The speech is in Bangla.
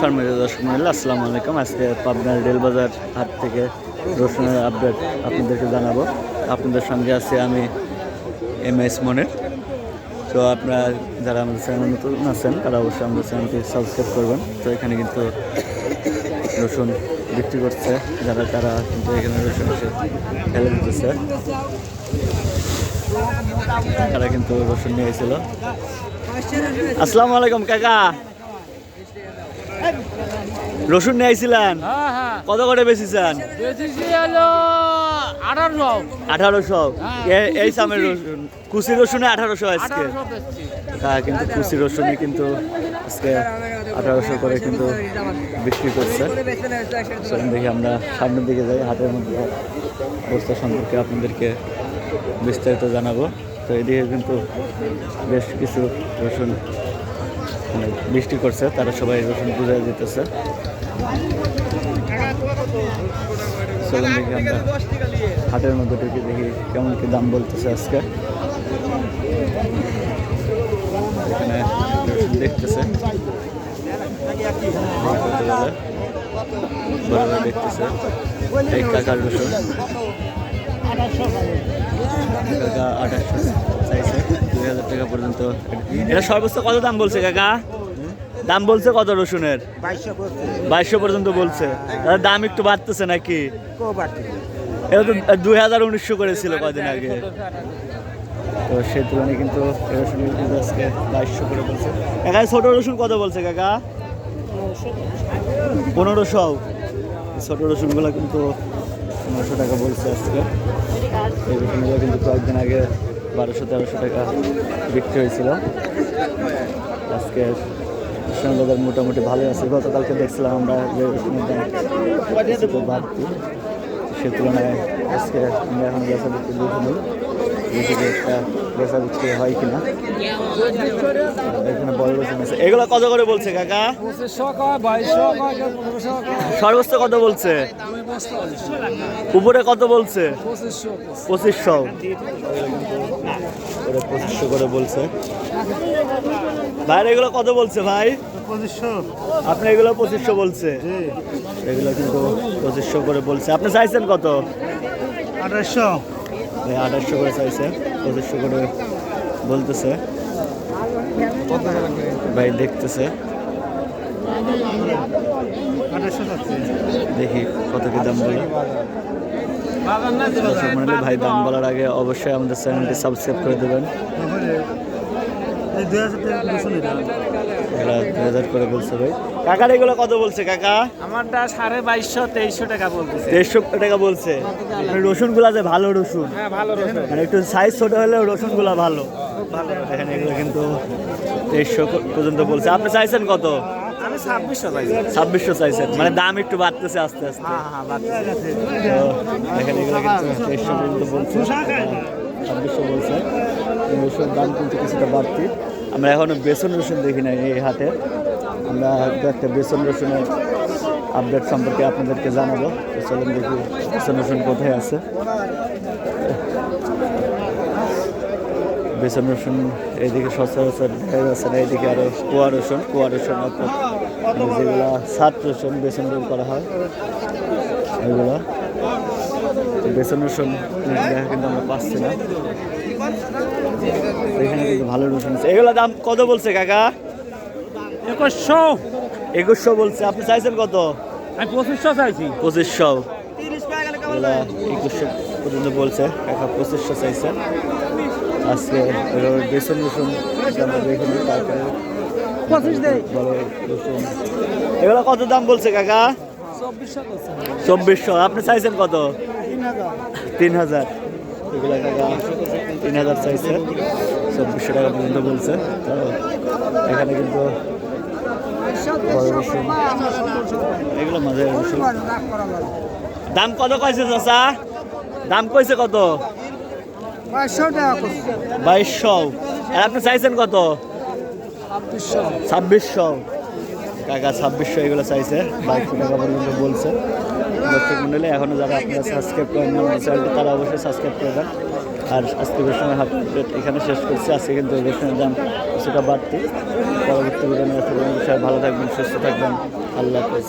সম্মানিত দর্শক মহিলা আসসালামু আলাইকুম। আজকে পাবনার রেলবাজার হাট থেকে রসুনের আপডেট আপনাদেরকে জানাব। আপনাদের সঙ্গে আছি আমি এম এস মনের। তো আপনারা যারা আমাদের চ্যানেল নতুন আছেন, তারা অবশ্যই আমাদের চ্যানেলটি সাবস্ক্রাইব করবেন। তো এখানে কিন্তু রসুন বিক্রি করছে। যারা, তারা কিন্তু এখানে রসুন এসে ফেলে দিতেছে। তারা কিন্তু রসুন নিয়েছিল আসসালামু আলাইকুম, কাকা। রসুন নিয়ে আইছিলেন? হ্যাঁ হ্যাঁ। কত করে হলো আঠারোশো। হ্যাঁ, এই সামের রসুন। কুচি রসুনে আঠারোশো আজকে। তা কিন্তু কুচি রসুনে কিন্তু আজকে আঠারোশো করে কিন্তু বিক্রি করছে। চলুন দেখি আমরা সামনের দিকে যাই হাটের মধ্যে অবস্থা সম্পর্কে আপনাদেরকে বিস্তারিত জানাব। তো এদিকে কিন্তু বেশ কিছু রসুন মানে বৃষ্টি করছে তারা সবাই রসুন বুঝাই দিতেছে হাটের মধ্যে ঢুকে দেখি কেমন কি দাম বলতেছে আজকে। দেখতেছে। বড় বড় দেখতেছে। এই কাকার রসুন। কাকা আঠাশশো চাইছে। দুই হাজার টাকা পর্যন্ত। এটা সর্বোচ্চ কত দাম বলছে কাকা? দাম বলছে কত রসুনের? বাইশশো পর্যন্ত বলছে। দাম একটু বাড়তেছে নাকি? এটা তো দুই হাজার উনিশশো করেছিল কদিন আগে। তো সেই তুলনায় কিন্তু রসুন কিন্তু আজকে বাইশশো করে বলছে। এখানে ছোট রসুন কত বলছে কাকা? পনেরোশো। ছোট রসুনগুলো কিন্তু পনেরোশো টাকা বলছে আজকে। এই রসুনগুলো কিন্তু কয়েকদিন আগে বারোশো তেরোশো টাকা বিক্রি হয়েছিল। আজকে বাজার মোটামুটি ভালোই আছে। গতকালকে দেখছিলাম আমরা যে বাড়তি, সে তুলনায় আজকে আমরা এখন বেচা বিক্রি দেখি যে একটা বেচা হয় কিনা এগুলো কত করে বলছে কাকা? সর্বোচ্চ কত বলছে? উপরে কত বলছে? পঁচিশশো। পঁচিশশো। করে বলছে। ভাই এগুলো কত বলছে ভাই? আপনি এগুলো পঁচিশশো বলছে। এগুলো কিন্তু পঁচিশশো করে বলছে। আপনি চাইছেন কত? আঠাশশো। আঠাশশো করে চাইছে। পঁচিশশো করে বলতেছে। ভাই দেখতেছে। দেখি কত কি দাম বলে। ভাই, দাম বলার আগে অবশ্যই আমাদের চ্যানেলটি সাবস্ক্রাইব করে দেবেন। এগুলো দুই হাজার করে বলছে ভাই। কাকার এগুলো কত বলছে কাকা? আমারটা সাড়ে বাইশশো তেইশশো টাকা বলছে। রসুনগুলা যে ভালো রসুন। হ্যাঁ ভালো রসুন। মানে একটু সাইজ ছোট হলেও রসুনগুলা ভালো। এখানে এগুলো কিন্তু তেইশশো পর্যন্ত বলছে। আপনি চাইছেন কত? আমি ছাব্বিশশো চাইছেন। মানে দাম একটু বাড়তেছে আস্তে আস্তে। হ্যাঁ হ্যাঁ বাদ তো এখানে এগুলো কিন্তু তেইশশো পর্যন্ত বলছে। ছাব্বিশশো বলছে। রসুন দাম কিন্তু কিছুটা বাড়তি। আমরা এখনও বেসন রসুন দেখি নাই এই হাতে। আমরা একটা বেসন রসুনের আপডেট সম্পর্কে আপনাদেরকে জানাব। চলুন দেখি বেসন রসুন কোথায় আছে। বেসন রসুন এইদিকে সচরাচর দেখা যাচ্ছে না, এইদিকে আরও কুয়া রসুন কুয়া রসুন অর্থাৎ যেগুলো সাত রসুন বেসন রোল করা হয় তো বেসন রসুন দেখা কিন্তু আমরা পাচ্ছি না। এখানে কিন্তু ভালো রসুন আছে। এগুলো দাম কত বলছে কাকা? একুশশো। একুশশো বলছে। আপনি চাইছেন কত? আমি পঁচিশশো চাইছি। পঁচিশশো। এগুলো একুশশো পর্যন্ত বলছে। কাকা পঁচিশশো চাইছে আজকে এগুলো বেসন রসুন আমরা দেখিনি তারপরে এগুলো কত দাম বলছে কাকা? চব্বিশশো আপনি চাইছেন কত? তিন হাজার। এগুলো টাকা তিন হাজার চাইছে চব্বিশশো টাকা পর্যন্ত বলছে। তো এখানে কিন্তু এগুলো মাঝে দাম কত কয়েছে চাচা? দাম কইছে কত? বাইশশো। আর আপনি চাইছেন কত? ছাব্বিশশো। কাকা, ছাব্বিশশো এগুলো চাইছে। বাইশশো টাকা পর্যন্ত বলছে। দর্শক মন্ডলী এখনও যারা আপনারা সাবস্ক্রাইব করেন চ্যানেলটি তারা অবশ্যই সাবস্ক্রাইব করবেন আর আজকে সময় হাফ এখানে শেষ করছি, আজকে কিন্তু ঘোষণার দাম কিছুটা বাড়তি। পরবর্তী ভালো থাকবেন, সুস্থ থাকবেন। আল্লাহ হাফেজ।